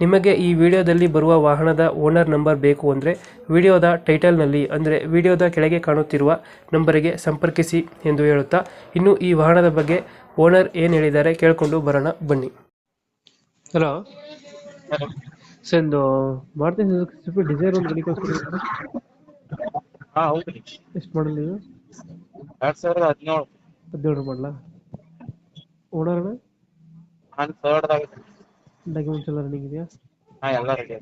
ನಿಮಗೆ ಈ ವಿಡಿಯೋದಲ್ಲಿ ಬರುವ ವಾಹನದ ಓನರ್ ನಂಬರ್ ಬೇಕು ಅಂದರೆ ವಿಡಿಯೋದ ಟೈಟಲ್ನಲ್ಲಿ ಅಂದರೆ ವಿಡಿಯೋದ ಕೆಳಗೆ ಕಾಣುತ್ತಿರುವ ನಂಬರಿಗೆ ಸಂಪರ್ಕಿಸಿ ಎಂದು ಹೇಳುತ್ತಾ ಇನ್ನು ಈ ವಾಹನದ ಬಗ್ಗೆ ಓನರ್ ಏನು ಹೇಳಿದ್ದಾರೆ ಕೇಳಿಕೊಂಡು ಬರೋಣ ಬನ್ನಿ. ಹಲೋ ಸರ್ ಒಂದು ಮಾರುತಿ ಸುಜುಕಿ ಡಿಸೈರ್ ಒಂದು ಗಾಡಿ ಕಳಿಸ್ಕೊಡಿ ಹಾ ಹೌದ್ರಿ ಎಷ್ಟು ಮಾಡಲ್ ನೀವು ಎರಡ್ ಸಾವಿರದ ಹದಿನೇಳು. ಹದಿನೇಳು ಮಾಡಲ? ಓನರ್ ಅಣ್ಣ? ನಾನ್ ಥರ್ಡ್ದಾಗ ಡಾಕ್ಯುಮೆಂಟ್ಸ್ ಎಲ್ಲ ರನ್ನಿಂಗ್ ಇದೆಯಾ? ಹಾ ಎಲ್ಲ ರೆಡಿ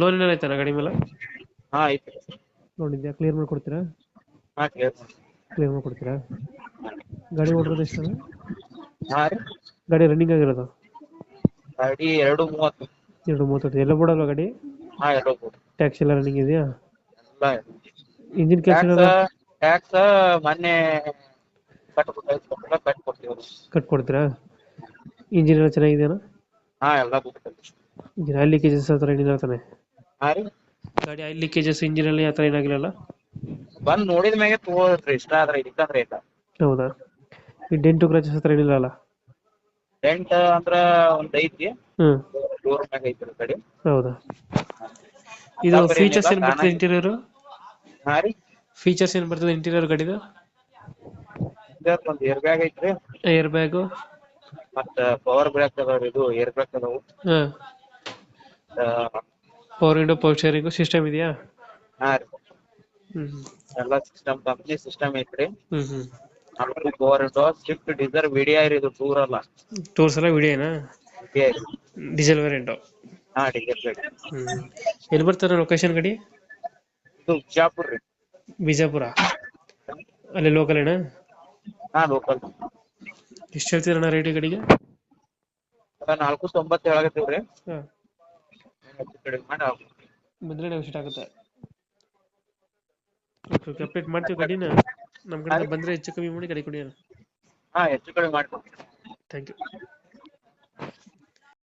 ಲೋನ್ ಏನಾರ ಐತನ ಗಾಡಿ ಮೇಲೆ? ಹಾ ಐತೆ ಲೋನ್ ಇದೆಯಾ ಕ್ಲಿಯರ್ ಮಾಡಿಕೊಡ್ತೀರಾ? ಹಾ ಕ್ಲಿಯರ್ ಕ್ಲಿಯರ್ ಮಾಡಿಕೊಡ್ತೀರಾ? ಗಾಡಿ ಓಡಿರೋದು ಎಷ್ಟು? ಹಾ ರೀ. ಗಾಡಿ ರನ್ನಿಂಗ್ ಆಗಿರೋದು? ಗಾಡಿ ಎರಡು ಮೂವತ್ತು. ಎರಡು ಮೂವತ್ತೈದು. ಎಲ್ಲ ಬಿಡಲ್ವ ಗಾಡಿ? ಹಾ ಎರಡು ಮೂರು ಟ್ಯಾಕ್ಸ್ ಎಲ್ಲ ರನ್ನಿಂಗ್ ಇದೆಯಾ? ಇಂಜಿನ್ ಕೆಲಸ ಟ್ಯಾಕ್ಸ್ ಮೊನ್ನೆ ಕಟ್ಬಿಟ್ಟು ಕೊಡ್ತೀವಿ ಕಟ್ಕೊಡ್ತೀರಾ? ಇಂಜಿನ್ ಎಲ್ಲ ಚೆನ್ನಾಗಿದೆಯಾ ಹಾ ಎಲ್ಲ ಇಂಜಿನ್ ಆಯಿಲ್ ಲೀಕೇಜಸ್ ಆ ಥರ ಏನಿಲ್ಲ ತಾನೆ? ಹಾ ರೀ. ಗಾಡಿ ಆಯಿಲ್ ಲೀಕೇಜಸ್ ಇಂಜಿನ್ ಅಲ್ಲಿ ಆ ಥರ ಏನಾಗಿರಲ್ಲ ಬಂದ್ ನೋಡಿದ ಮ್ಯಾಗೆ ತಗೋಳ್ರಿ ಇಷ್ಟ ಆದ್ರೆ ಇದಕ್ಕಂದ್ರೆ ಇಲ್ಲ. ಹೌದಾ? ಈ ಡೆಂಟು ಕ್ರಾಚಸ್ ಹತ್ರ ಏನಿಲ್ಲ ಅಲ್ಲ? ರೆಂಟ್ ಅಂದ್ರ ಒಂದ್ ಐತಿ. ಹ್ಮ್. ಡೋರ್ ಮ್ಯಾಗ ಐತಿ ಗಾಡಿ ಹೌದಾ? ಇದು ಬರೀ ಫೀಚರ್ಸ್ ಏನು ಏನಿಲ್ಲ, ಬರ್ತದೆ ಇಂಟೀರಿಯರ್ ಹಾರಿ ರೀ? ಫೀಚರ್ಸ್ ಏನು ಬರ್ತದೆ ಇಂಟೀರಿಯರ್ ಗಾಡಿದು? ಇದಕ್ ಒಂದ್ ಏರ್ ಬ್ಯಾಗ್ ಐತ್ರಿ. ಏರ್ ಬ್ಯಾಗು ಮತ್ತ ಪವರ್ ಬ್ರೇಕ್ ಅದಾವ್ರಿ ಇದು ಏರ್ ಬ್ರೇಕ್ ಅದಾವು. ಹಾಂ. Power window power steering system ಇದೆಯಾ? ಹಾ ರೀ. ಹ್ಮ್ ಎಲ್ಲ ಸಿಸ್ಟಮ್ ಕಂಪ್ನಿ ಸಿಸ್ಟಮ್ ಐತ್ರಿ. ಹ್ಮ್ ಹ್ಮ್. ನಾಲ್ಕು power window Swift Dzire VDI ರೀ ಇದು ಟೂರ್ ಅಲ್ಲ ಟೂರ್ಸ್ ಎಲ್ಲ ವಿಡಿಯೋನಾ VDI. ಡೀಸೆಲ್ ವೇರಿಯಂಟು ಹಾ ಡಿಸೈರ್ ಗಾಡಿ ಹ್ಞೂ ಎಲ್ಲಿ ಬರ್ತಾರೆ ಲೊಕೇಶನ್ ಗಾಡಿ? ಇದು ಬಿಜಾಪುರ್ ರೀ. ಬಿಜಾಪುರ? ಅಲ್ಲಿ ಲೋಕಲ್ ಏನಾ? ಹಾ ಲೋಕಲ್ ಎಷ್ಟು ಹೇಳ್ತೀರಣ್ಣ ರೇಟ್ ಗಾಡಿಗೆ ನಾಲ್ಕು ತೊಂಬತ್ತು ಹೇಳಕತ್ತೀವ್ರಿ ಹಾಂ ಹೆಚ್ಚು ಕಡಿಮೆ ಮಾಡಿ ಆಗ್ಬೋದು. ಬಂದರೆ ನೆಗೋಷಿಯೇಟ್ ಆಗುತ್ತೆ. ಓಕೆ ಓಕೆ ಅಪ್ಡೇಟ್ ಮಾಡ್ತೀವಿ ಗಾಡಿನ. ನಮ್ಮ ಕಡೆ ಬಂದರೆ ಹೆಚ್ಚು ಕಮ್ಮಿ ಮಾಡಿ ಗಾಡಿ ಕೊಡಿ ಅಣ್ಣ. ಹಾ ಹೆಚ್ಚು ಕಡಿಮೆ ಮಾಡ್ಕೊಡ್ತೀನಿ ಥ್ಯಾಂಕ್ ಯು